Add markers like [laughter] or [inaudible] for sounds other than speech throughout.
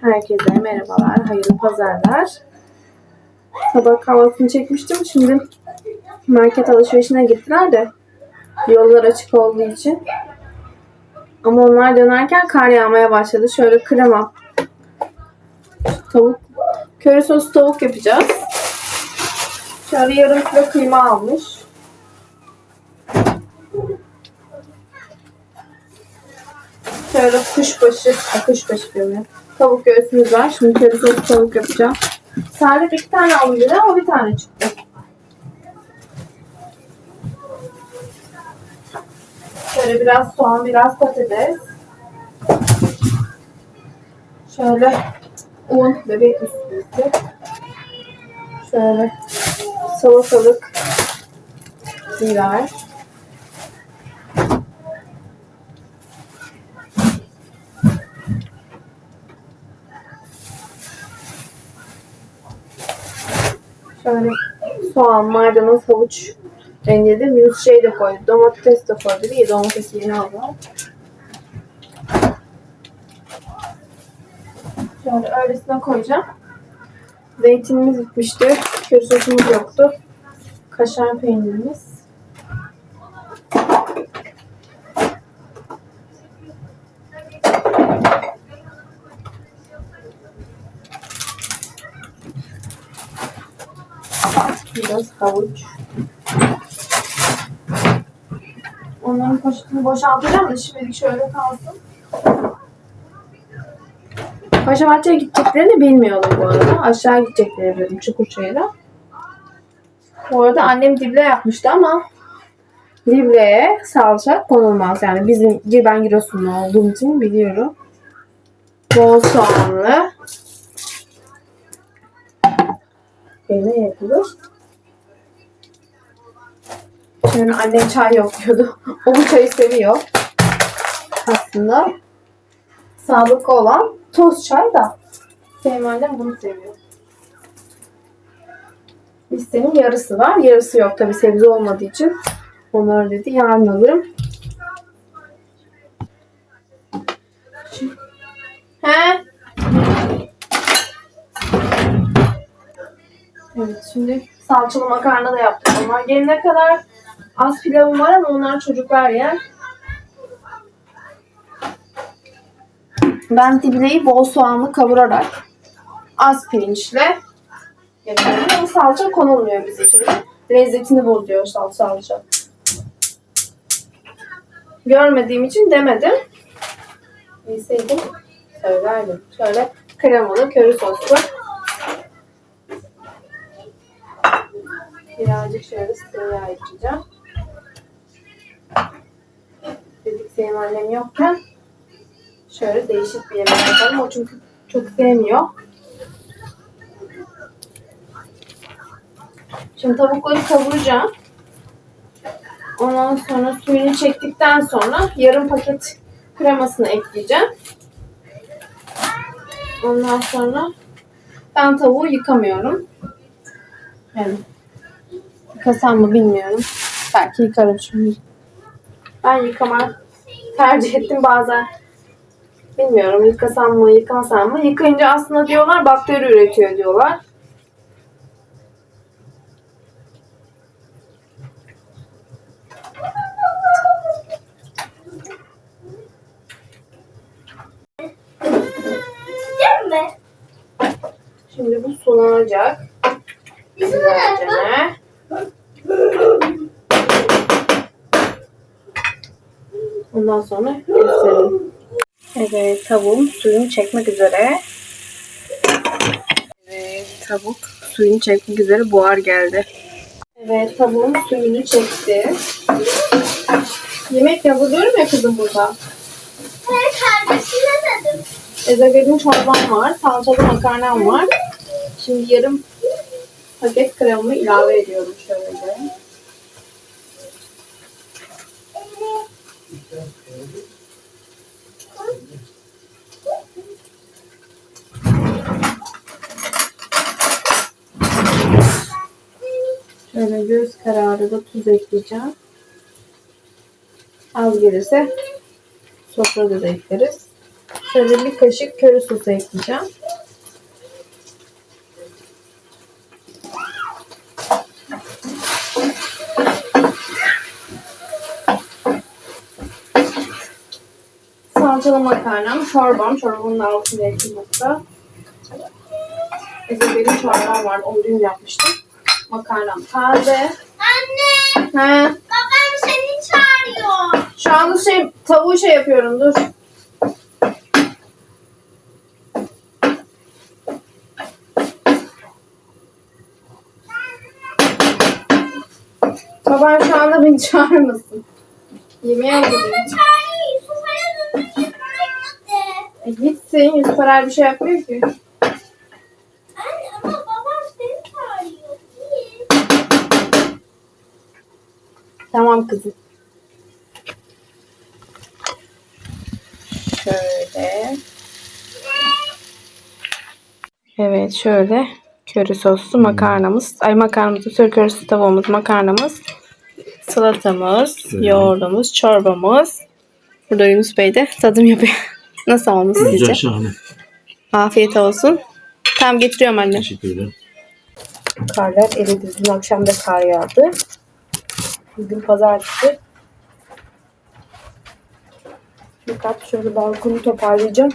herkese merhabalar, hayırlı pazarlar. Sabah kahvaltısını çekmiştim. Şimdi market alışverişine gittiler de yollar açık olduğu için. Ama onlar dönerken kar yağmaya başladı. Şöyle krema, tavuk, köri sos tavuk yapacağız. Şöyle yarım kilo kıyma almış. Şöyle kuşbaşı, kuşbaşı diyorum ya. Tavuk göğsümüz var. Şimdi köri sos tavuk yapacağım. Salep iki tane aldım dedi ama bir tane çıktı. Şöyle biraz soğan, biraz patates. Şöyle un, bebek bisküvisi. Şöyle salatalık, biber. Şöyle soğan, maydanoz, havuç rendeledim. Yunus şey de koydu. Domates de koydu. İyi domatesi yeni aldım. Şöyle öylesine koyacağım. Zeytinimiz bitmişti. Köri sosumuz yoktu. Kaşar peynirimiz. Biraz havuç. Onların poşetini boşaltacağım da şimdilik şöyle kalsın. Paşabahçe'ye gideceklerini bilmiyordum bu arada. Aşağı gidecekleri dedim Çukurçayır'a. Bu arada annem dible yapmıştı ama dibleye salça konulmaz. Yani bizim ben Giresunlu olduğum için biliyorum. Bol soğanlı. Ne yapılır? Şimdi annem çay yapıyordu. o bu çayı seviyor. Aslında sağlıklı olan toz çay da. Benim annem bunu seviyor. Listenin yarısı var. Yarısı yok tabi sebze olmadığı için. Onları dedi yarın alırım. He? Evet şimdi salçalı makarna da yaptık. Onlar gelene kadar az pilavım var ama onlar çocuklar yer. Ben dibleyi bol soğanlı kavurarak az pirinçle yapıyorum. Ama salça konulmuyor bizimkine. Lezzetini bozuyor sal salça. Görmediğim için demedim. Bilseydim söylerdim. Şöyle kremalı, köri soslu. Birazcık şöyle sıvı ekleyeceğim. Benim annem yokken şöyle değişik bir yemek yapalım. O çünkü çok sevmiyor. Şimdi tavukları kavuracağım. Ondan sonra suyunu çektikten sonra yarım paket kremasını ekleyeceğim. Ondan sonra ben tavuğu yıkamıyorum. Yani yıkasam mı bilmiyorum. Belki yıkarım şimdi. Ben yıkamak tercih ettim bazen. Bilmiyorum yıkasam mı yıkamasam mı. Yıkayınca aslında diyorlar bakteri üretiyor diyorlar. Şimdi bu sulanacak. Güzelce. Ondan sonra keselim. Evet tavuğum suyunu çekmek üzere. Evet tavuk suyunu çekmek üzere buhar geldi. Evet tavuğum suyunu çekti. Yemek yapılıyorum ya kızım burada. Ben kardeşine dedim. Ezogelin çorbam var. Salçalı makarnam var. Şimdi yarım paket kremamı ilave ediyorum şöyle. Şöyle göz kararı da tuz ekleyeceğim. Az gelirse sofrada da ekleriz. Şöyle bir kaşık köri sosu ekleyeceğim. Salçalı makarnam, çorbam. Çorbamın da altında eklemekte. Ezebeli çorbam var. Onu dün yapmıştım. Makarnam taze. Anne, He. babam seni çağırıyor. Şu anda şey tavuğu şey yapıyorum dur. Baban şu anda beni çağırmasın. Yemeğe Anne, E gitsin. Yüz parar bir şey yapmıyor ki. Anne ama babam seni çağırıyor. Tamam kızım. Şöyle. Evet şöyle köri soslu makarnamız. Ay makarnamız, köri soslu tavuğumuz, makarnamız, salatamız, yoğurdumuz, çorbamız. Burada Yunus Bey de tadım yapıyor. Nasıl olmuş Güzel sizce? şahane. Afiyet olsun. Tam getiriyorum anne. Teşekkür ederim. Karlar eridi. Dün akşam da kar yağdı. Bugün pazartesi. Birkaç şöyle balkonu toparlayacağım.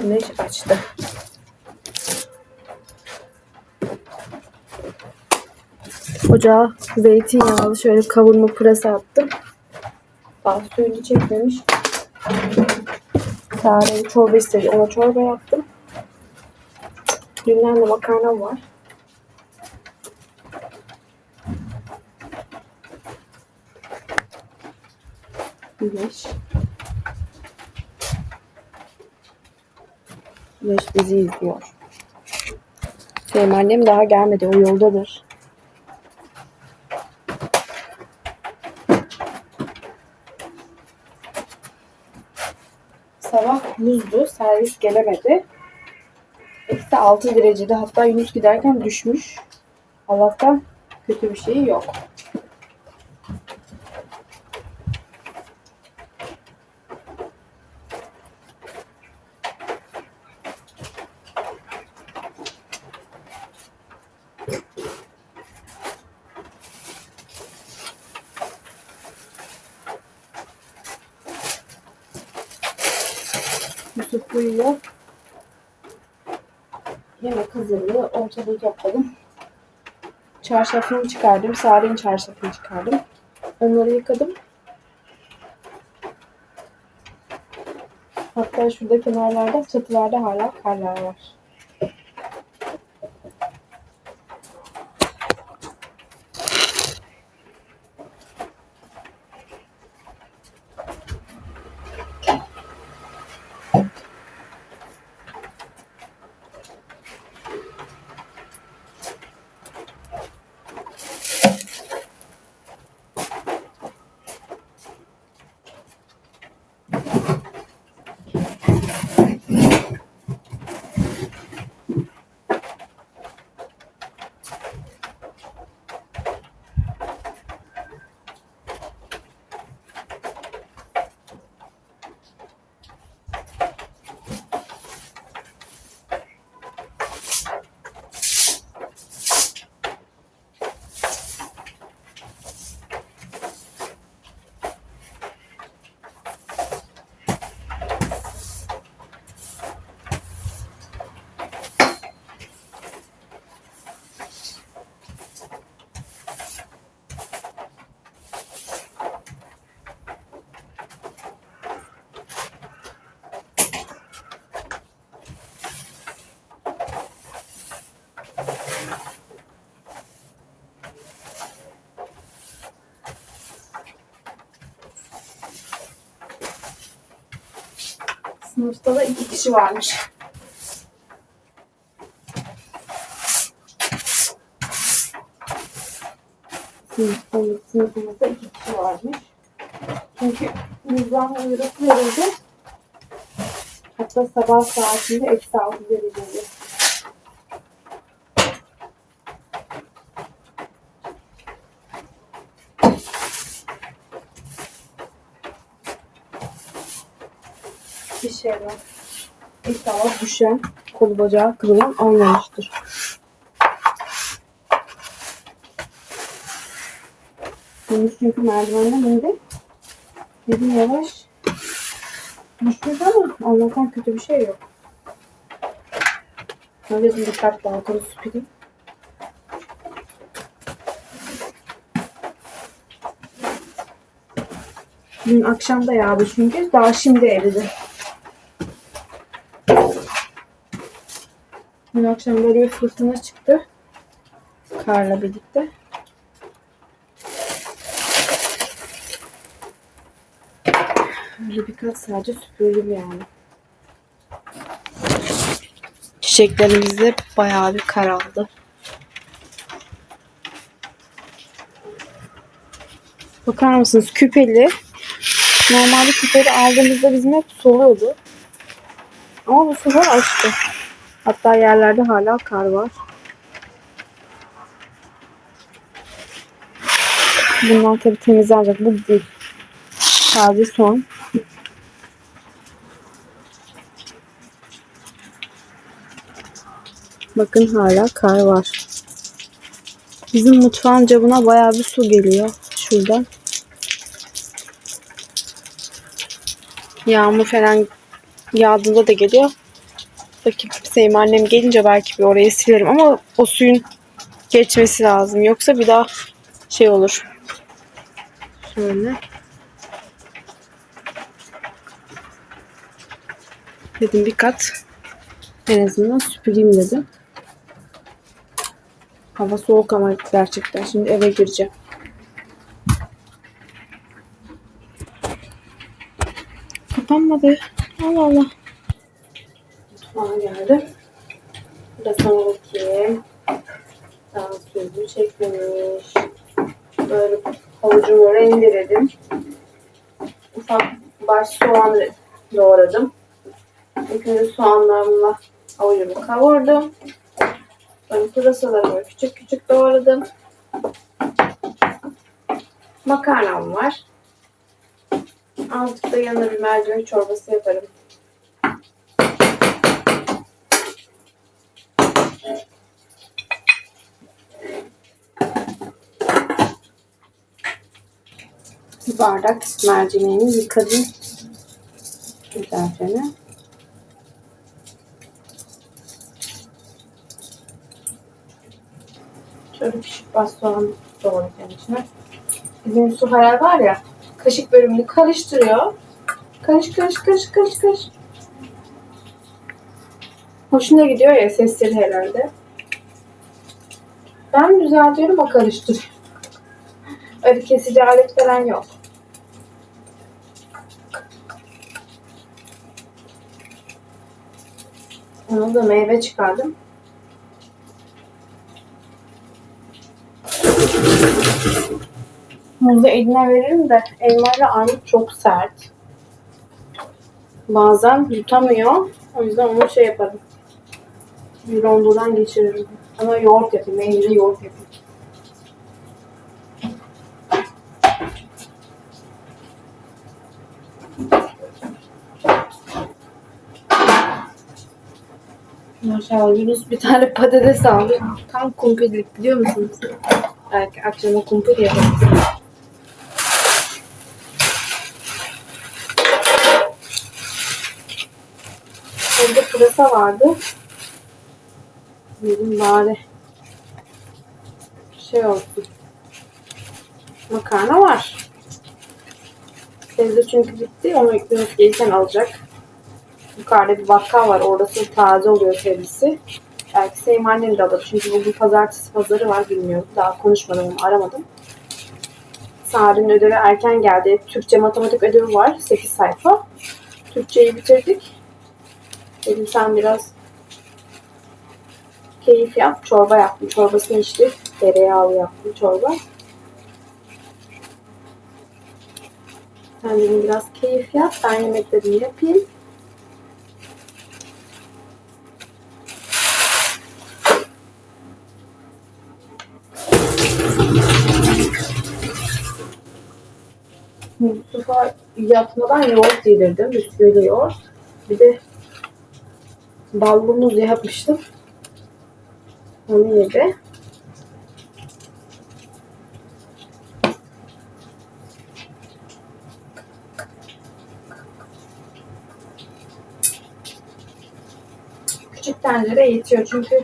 Güneş açtı. Ocağa zeytinyağlı şöyle kavurma pırasa attım. Daha suyunu çekmemiş. Sare çorba istedi. Ona çorba yaptım. Dünden de makarnam var. Güneş. Güneş bizi izliyor. Benim annem daha gelmedi. O yoldadır. Sabah buzdu. Servis gelemedi. Eksi 6 derecede. Hatta Yunus giderken düşmüş. Allah'tan kötü bir şey yok. Yusuf uyuyor. Yemek hazırlığı ortalığı topladım. Çarşafımı çıkardım. Sare'nin çarşafını çıkardım. Onları yıkadım. Hatta şurada kenarlarda, çatılarda hala karlar var. Sınıfta da iki kişi varmış. Sınıfta, sınıfımızda iki kişi varmış. Çünkü nizam uyruk verildi. Hatta sabah saatinde eksi altı dereceydi. Var. İnşallah düşen, kolu bacağı kırılan olmamıştır. Yunus çünkü merdivenden indi. Dedim yavaş. Düşmedi ama Allah'tan kötü bir şey yok. Öyle bir dikkat balkonu süpüreyim. Dün akşam da yağdı çünkü. Daha şimdi eridi. Dün akşam böyle bir fırtına çıktı. Karla birlikte. Böyle birkaç sadece süpürdüm yani. Çiçeklerimizde bayağı bir karaldı. Bakar mısınız küpeli. Normalde küpeli aldığımızda bizim hep soluyordu. Ama bu sefer açtı. Hatta yerlerde hala kar var. Bunlar tabii temizlenecek. Bu değil. Sadece son. Bakın hala kar var. Bizim mutfağın cabına bayağı bir su geliyor. Şuradan. Yağmur falan yağdığında da geliyor. Bakayım Sevim annem gelince belki bir orayı silerim ama o suyun geçmesi lazım. Yoksa bir daha şey olur. Şöyle. Dedim bir kat en azından süpüreyim dedim. Hava soğuk ama gerçekten. Şimdi eve gireceğim. Kapanmadı. Allah Allah. Mutfağa geldim. Burada sana bakayım. Daha suyunu çekmemiş. Böyle havucumu rendeledim. Ufak baş soğan doğradım. İlk önce soğanlarımla havucumu kavurdum. Sonra pırasalarımı küçük küçük doğradım. Makarnam var. Azıcık da yanına bir mercimek çorbası yaparım. Bardak mercimeğimi yıkadım. Güzelce. Şöyle küçük bas soğan doğrayacağım içine. Bizim su hayal var ya kaşık bölümünü karıştırıyor. Karış karış karış karış karış. Hoşuna gidiyor ya sesleri herhalde. Ben düzeltiyorum o karıştırıyor. Öyle kesici alet falan yok. Da meyve çıkardım. Muzu eline veririm de elma ile armut çok sert. Bazen yutamıyor. O yüzden onu şey yaparım. Bir rondodan geçiririm. Ama yoğurt yapayım. Meyveli yoğurt yapayım. Maşallah Yunus bir tane patates aldı. Tam kumpirlik biliyor musunuz? Belki akşama kumpir yaparız. Evde pırasa vardı. Dedim bari şey olsun. Makarna var. Sebze çünkü bitti. Onu Yunus gelirken alacak. Yukarıda bir bakkal var. Orası taze oluyor sebzesi. Belki Sevim annem de alır. Çünkü bugün pazartesi pazarı var bilmiyorum. Daha konuşmadım ama aramadım. Sarin ödevi erken geldi. Türkçe matematik ödevi var. 8 sayfa. Türkçeyi bitirdik. Dedim sen biraz keyif yap. Çorba yaptım. Çorbasını içtik. Tereyağlı yaptım çorba. Sen biraz keyif yap. Ben yemeklerimi yapayım. Mustafa yatmadan yoğurt yedirdim. Bisküvili yoğurt. Bir de ballı muz yapmıştım. Onu yedi. Küçük tencere yetiyor çünkü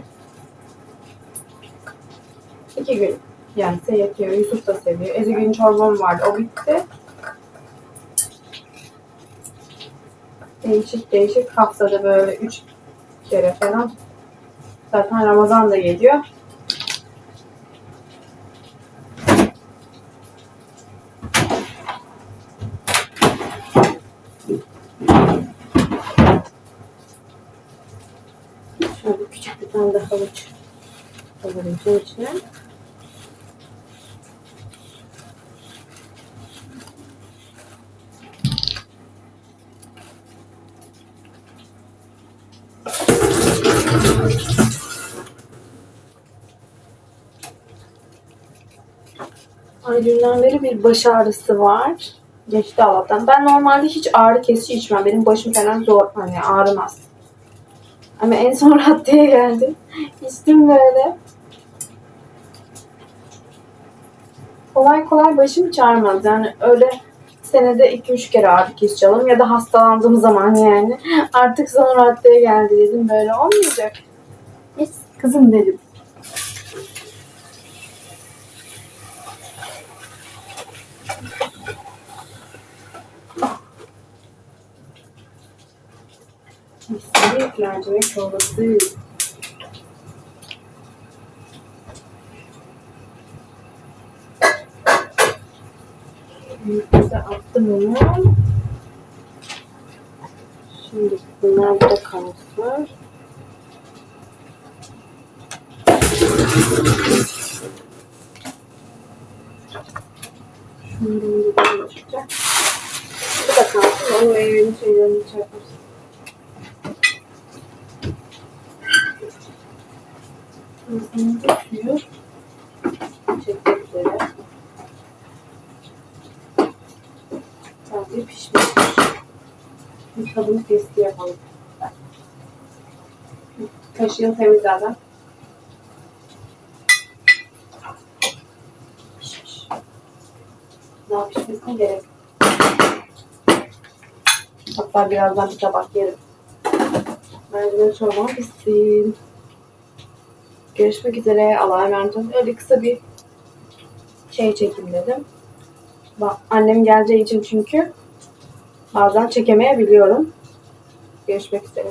iki gün yense yetiyor. Yusuf da seviyor. Ezgi'nin çorbam vardı. O bitti. Değişik değişik haftada böyle üç kere falan. Zaten Ramazan da geliyor. Şöyle küçük bir tane de havuç alırım içine. Ay dünden beri bir baş ağrısı var. Geçti Allah'tan. Ben normalde hiç ağrı kesici içmem. Benim başım falan zor. Hani ağrımaz. Ama en son [laughs] raddeye geldim. İçtim böyle. Kolay kolay başım çağırmaz. Yani öyle senede 2-3 kere ağrı kesici alırım ya da hastalandığım zaman yani. [laughs] Artık son raddeye geldi dedim. Böyle olmayacak. Hiç kızım dedim. Misli mercimek çorbası. Büyükse attım onu. Şimdi bunlar da kalsın. Şunu da açacağım. Bu da kalsın. Onu meyvenin şeylerini çarparız. Kızımın da suyu çekmek üzere. Sadece pişmiş. Bir tadım testi yapalım. Kaşığım temiz zaten. Pişmiş. Daha pişmesine gerek. Hatta birazdan bir tabak yerim. Mercimek çorbam pişsin. Görüşmek üzere. Allah'a emanet olun. Öyle kısa bir şey çekim dedim. Annem geleceği için çünkü bazen çekemeyebiliyorum. Görüşmek üzere.